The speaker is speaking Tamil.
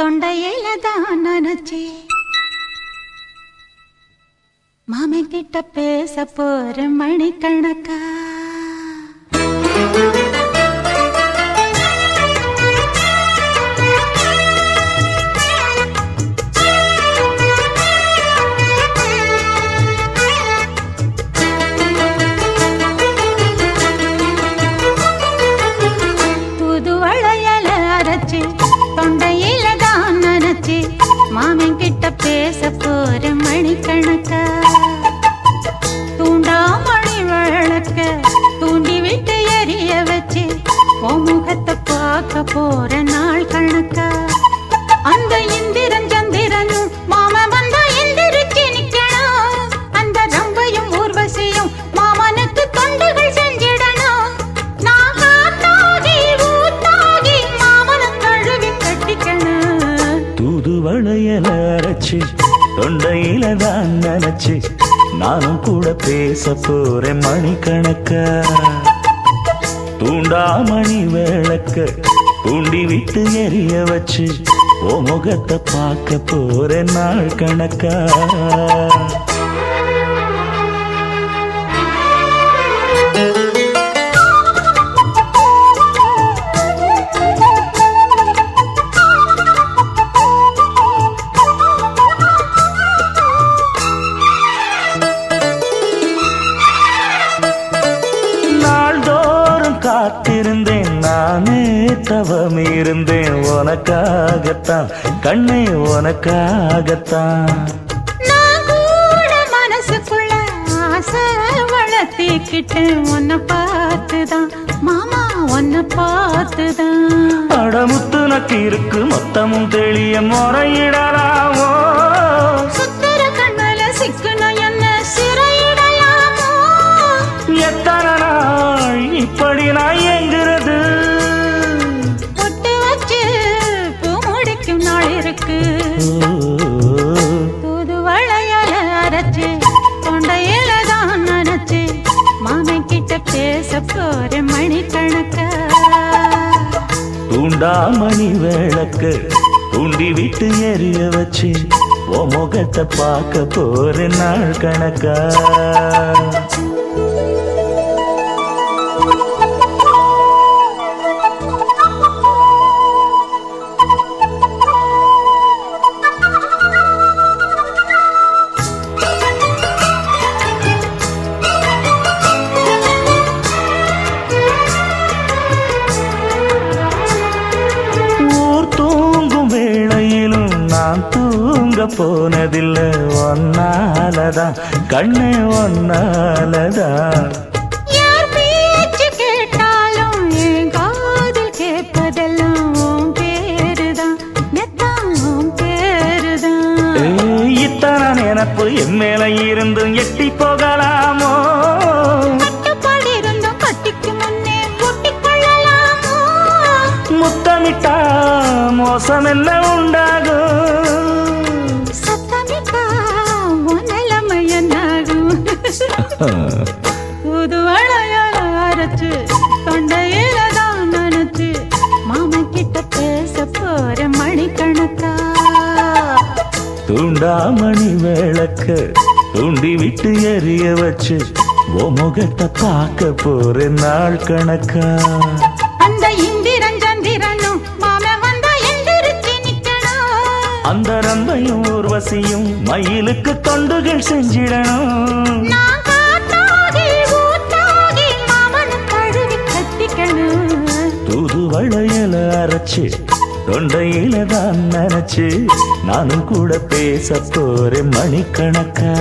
தொண்டையில தான் நினைச்சி மாமன் கிட்ட பேச போற மணிக்கணக்கா. பார்க்க போற நாள் கணக்கா. அந்த இந்திரன் சந்திரனும் மாமா வந்தா எந்திரிச்சு நிக்கணும். அந்த ரம்பையும் ஊர்வசியும் மாமனுக்கு தொண்டுகள் செஞ்சிடணும். நான் ஊத்தாகி மாமனை கழுவி கட்டிக்கணும். தூது வளையல அரைச்சு தொண்டையில தான் நினைச்சு நானும் கூட பேச போறேன் மணிக்கணக்கா. தூண்டாமணி விளக்க தூண்டி விட்டு எரிய வச்சு ஓ முகத்தை பார்க்க போற நாள் கணக்கா. உனக்காகத்தான் கண்ணே உனக்காகத்தான். மனசுக்குள்ள ஆசை வளர்த்திக்கிட்டேன் உன்னை பார்த்துதான் மாமா உன்னை பார்த்துதான். அடமுத்து நக்கு இருக்கு மொத்தமும் தெளிய முறையிடலாமோ. தூண்டாமணி விளக்கு தூண்டி விட்டு எரிய வச்சு ஓ முகத்தை பார்க்க போற நாள் கணக்கா? நான் தூங்க போனதில்லை ஒன்னாலதான் கண்ணே ஒன்னாலதான் நினப்பு என் மேல இருந்தும் எட்டி போகலாமோ? முத்தமிட்டா மோசம் என்ன உண்டாகும் உன் நிலைமை என்னாகும் புது வளையல அரைச்சு தொண்டையில தான் நினைச்சு மாமன் கிட்ட பேச போற மணிக்கணக்கா தூண்டாமணி விளக்க தூண்டி விட்டு எரிய வச்சு ஓ முகத்தை பார்க்க போற நாள் கணக்கா அந்த இந்திரன் அந்த ரந்தையும் ஊர்வசியும் மயிலுக்கு தொண்டுகள் செஞ்சிடணும். தூது வளையல அரைச்சு தொண்டையில தான் நினைச்சு நானும் கூட பேச போறேன் மணிக்கணக்கா.